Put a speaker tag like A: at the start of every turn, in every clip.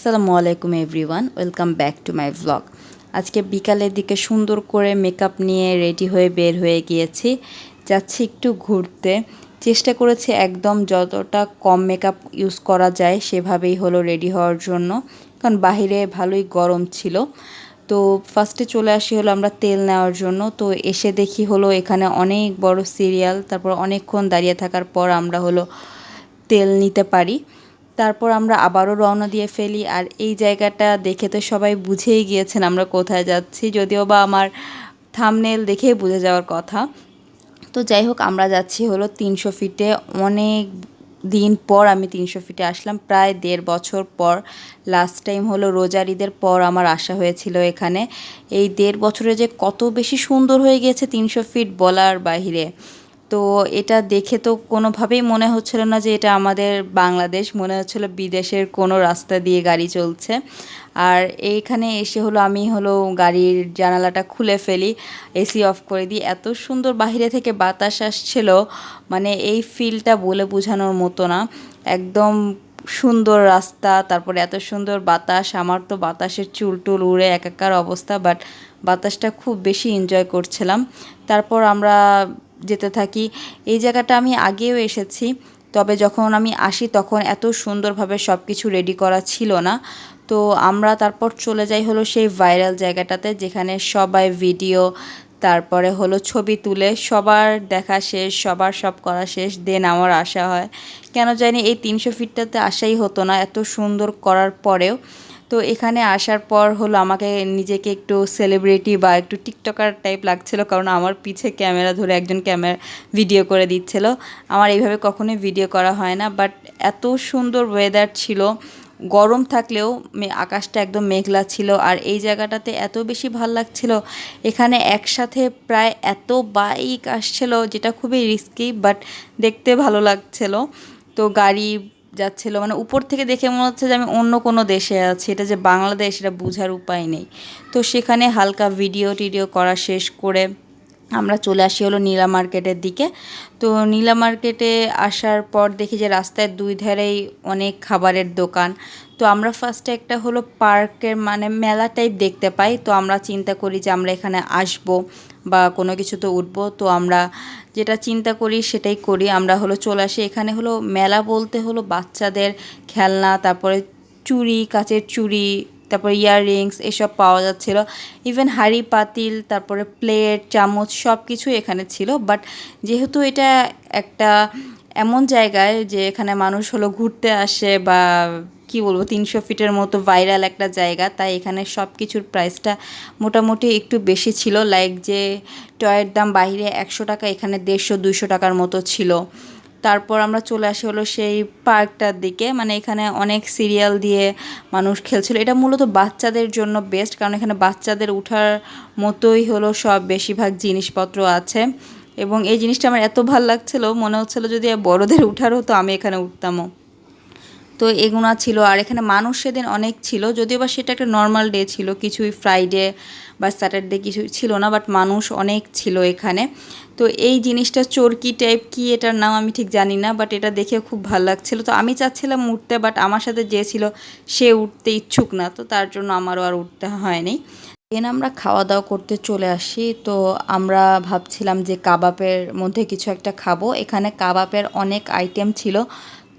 A: আসসালামু আলাইকুম everyone, welcome back to my vlog আজকে বিকালের দিকে সুন্দর করে মেকআপ নিয়ে রেডি হয়ে বের হয়ে গিয়েছি। যাচ্ছি একটু ঘুরতে। চেষ্টা করেছি একদম যতটা কম মেকআপ ইউজ করা যায় সেভাবেই হলো রেডি হওয়ার জন্য, কারণ বাহিরে ভালোই গরম ছিল। তো ফার্স্টে চলে আসি হলো আমরা তেল নেওয়ার জন্য। তো এসে দেখি হলো এখানে অনেক বড় সিরিয়াল, তারপর অনেকক্ষণ দাঁড়িয়ে থাকার পর আমরা হলো তেল নিতে পারি। তারপর আমরা আবারও রওনা দিয়ে ফেলি। আর এই জায়গাটা দেখে তো সবাই বুঝেই গিয়েছেন আমরা কোথায় যাচ্ছি, যদিও বা আমার থামনেল দেখেই বুঝে যাওয়ার কথা। তো যাই হোক, আমরা যাচ্ছি হলো তিনশো ফিটে। অনেক দিন পর আমি তিনশো ফিটে আসলাম, প্রায় দেড় বছর পর। লাস্ট টাইম হলো রোজার ঈদের পর আমার আসা হয়েছিল এখানে। এই দেড় বছরে যে কত বেশি সুন্দর হয়ে গিয়েছে তিনশো ফিট বলার বাহিরে। তো এটা দেখে তো কোনোভাবেই মনে হচ্ছিল না যে এটা আমাদের বাংলাদেশ, মনে হচ্ছিল বিদেশের কোনো রাস্তা দিয়ে গাড়ি চলছে। আর এইখানে এসে হলো আমি হলো গাড়ির জানালাটা খুলে ফেলি, এসি অফ করে দিই। এত সুন্দর বাহিরে থেকে বাতাস আসছিল মানে এই ফিলটা বলে বোঝানোর মতো না। একদম সুন্দর রাস্তা, তারপরে এত সুন্দর বাতাস। আমার তো বাতাসের চুল টুল উড়ে একাকার অবস্থা বাট বাতাসটা খুব বেশি এনজয় করছিলাম। তারপর আমরা যেতে থাকি। এই জায়গাটা আমি আগেও এসেছি, তবে যখন আমি আসি তখন এত সুন্দরভাবে সব কিছু রেডি করা ছিল না। তো আমরা তারপর চলে যাই হলো সেই ভাইরাল জায়গাটাতে, যেখানে সবাই ভিডিও তারপরে হলো ছবি তুলে, সবার দেখা শেষ, সবার সব করা শেষ দেন আমার আসা হয়। কেন জানি এই তিনশো ফিটটাতে আসাই হতো না, এত সুন্দর করার পরেও। তো এখানে আসার পর হলো আমাকে নিজেকে একটু সেলিব্রিটি বা একটু টিকটকার টাইপ লাগছিল কারণ আমার পিছে ক্যামেরা ধরে একজন ক্যামেরা ভিডিও করে দিচ্ছিল। আমার এইভাবে কখনোই ভিডিও করা হয় না বাট এত সুন্দর ওয়েদার ছিল। গরম থাকলেও আকাশটা একদম মেঘলা ছিল আর এই জায়গাটাতে এত বেশি ভালো লাগছিল। এখানে একসাথে প্রায় এত বাইক আসছিল যেটা খুবই রিস্কি বাট দেখতে ভালো লাগছিল। তো গাড়ি যাচ্ছিল। মানে উপর থেকে দেখে মনে হচ্ছে যে আমি অন্য কোনো দেশে আছি। এটা যে বাংলাদেশ, এটা বোঝার উপায় নেই। তো সেখানে হালকা ভিডিও টিডিও করা শেষ করে আমরা চলে আসি হলো নীলা মার্কেটের দিকে। তো নীলা মার্কেটে আসার পর দেখি যে রাস্তায় দুই ধারেই অনেক খাবারের দোকান। তো আমরা ফার্স্টে একটা হলো পার্কের মানে মেলা টাইপ দেখতে পাই। তো আমরা চিন্তা করি যে আমরা এখানে আসব। বা কোনো কিছুতে উঠবো, তো আমরা যেটা চিন্তা করি সেটাই করি। আমরা হলো চলে আসি। এখানে হলো মেলা বলতে হলো বাচ্চাদের খেলনা, তারপরে চুড়ি, কাচের চুড়ি, তারপরে ইয়াররিংস এসব পাওয়া যাচ্ছিল। ইভেন হাড়ি পাতিল, তারপরে প্লেট, চামচ সব কিছুই এখানে ছিল। বাট যেহেতু এটা একটা এমন জায়গায় যে এখানে মানুষ হলো ঘুরতে আসে বা কি বলব, তিনশো ফিটের মতো ভাইরাল একটা জায়গা। তাই এখানে সব কিছুর প্রাইসটা মোটামুটি একটু বেশি ছিল। লাইক যে টয়ের দাম বাইরে একশো টাকা, এখানে দেড়শো, দুইশো টাকার মতো ছিল। তারপর আমরা চলে আসি হলো সেই পার্কটার দিকে। মানে এখানে অনেক সিরিয়াল দিয়ে মানুষ খেলছিল। এটা মূলত বাচ্চাদের জন্য বেস্ট কারণ এখানে বাচ্চাদের উঠার মতোই হলো সব বেশিরভাগ জিনিসপত্র আছে। এবং এই জিনিসটা আমার এত ভালো লাগছিল, মনে হচ্ছিল যদি বড়দের উঠার হতো, আমি এখানে উঠতামও। তো এগুনা ছিল। আর এখানে মানুষ সেদিন অনেক ছিল। যদিও বা সেটা একটা নর্মাল ডে ছিল। কিছুই ফ্রাইডে বা স্যাটারডে কিছু ছিল না বাট মানুষ অনেক ছিল এখানে। তো এই জিনিসটা চরকি টাইপ কি, এটার নাম আমি ঠিক জানি না বাট এটা দেখে খুব ভালো লাগছিল। তো আমি চাচ্ছিলাম উঠতে বাট আমার সাথে যে ছিল, সে উঠতে ইচ্ছুক না। তো তার জন্য আমারও আর উঠতে হয়নি। দেন আমরা খাওয়া দাওয়া করতে চলে আসি। তো আমরা ভাবছিলাম যে কাবাবের মধ্যে কিছু একটা খাব। এখানে কাবাবের অনেক আইটেম ছিল।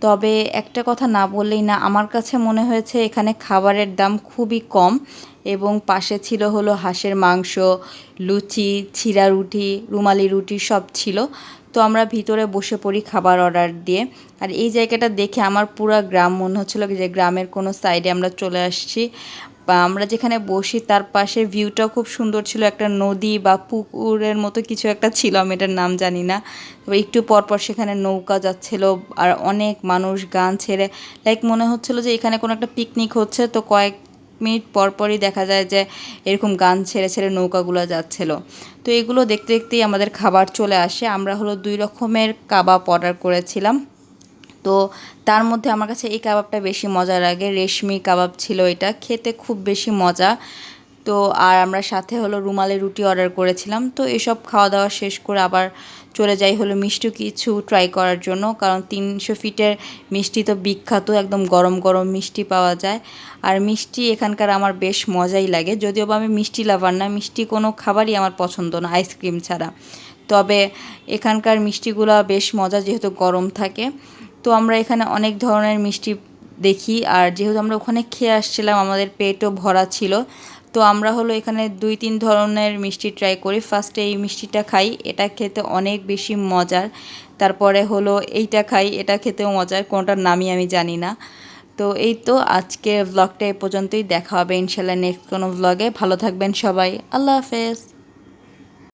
A: তবে একটা কথা না বললেই না, আমার কাছে মনে হয়েছে এখানে খাবারের দাম খুবই কম এবং পাশে ছিল হলো হাঁসের মাংস, লুচি, ছিঁড়া রুটি, রুমালি রুটি সব ছিল। তো আমরা ভিতরে বসে পড়ি খাবার অর্ডার দিয়ে। আর এই জায়গাটা দেখে আমার পুরো গ্রাম মনে হচ্ছিল যে গ্রামের কোনো সাইডে আমরা চলে আসছি। আমরা যেখানে বসি তার পাশে ভিউটাও খুব সুন্দর ছিল। একটা নদী বা পুকুরের মতো কিছু একটা ছিল, আমি এটার নাম জানি না। তবে একটু পরপর সেখানে নৌকা যাচ্ছিল আর অনেক মানুষ গান ছেড়ে লাইক মনে হচ্ছিল যে এখানে কোনো একটা পিকনিক হচ্ছে। তো কয়েক মিনিট পরপরই দেখা যায় যে এরকম গান ছেড়ে ছেড়ে নৌকাগুলো যাচ্ছিল। তো এগুলো দেখতে দেখতেই আমাদের খাবার চলে আসে। আমরা হলো দুই রকমের কাবাব অর্ডার করেছিলাম। তো তার মধ্যে আমার কাছে এই কাবাবটা বেশি মজা লাগে। রেশমি কাবাব ছিল এটা। খেতে খুব বেশি মজা। তো আর আমরা সাথে হলো রুমালি রুটি অর্ডার করেছিলাম। তো এসব খাওয়া দাওয়া শেষ করে আবার চলে যাই হলো মিষ্টি কিছু ট্রাই করার জন্য। কারণ তিনশো ফিটের মিষ্টি তো বিখ্যাত। একদম গরম গরম মিষ্টি পাওয়া যায়। আর মিষ্টি এখানকার আমার বেশ মজাই লাগে। যদিও বা আমি মিষ্টি লাভার না, মিষ্টি কোনো খাবারই আমার পছন্দ না আইসক্রিম ছাড়া। তবে এখানকার মিষ্টিগুলো বেশ মজা যেহেতু গরম থাকে। তো আমরা এখানে অনেক ধরনের মিষ্টি দেখি, আর যেহেতু আমরা ওখানে খেয়ে আসছিলাম, আমাদের পেটও ভরা ছিল, তো আমরা হলো এখানে দুই তিন ধরনের মিষ্টি ট্রাই করি। ফার্স্টে এই মিষ্টিটা খাই, এটা খেতে অনেক বেশি মজার। তারপরে হলো এইটা খাই, এটা খেতেও মজার, কোনটার নামই আমি জানি না। তো এই তো আজকের ব্লগটা এ পর্যন্তই, দেখা হবে ইনশাল্লাহ নেক্সট কোনো ব্লগে ভালো থাকবেন সবাই, আল্লাহ হাফেজ।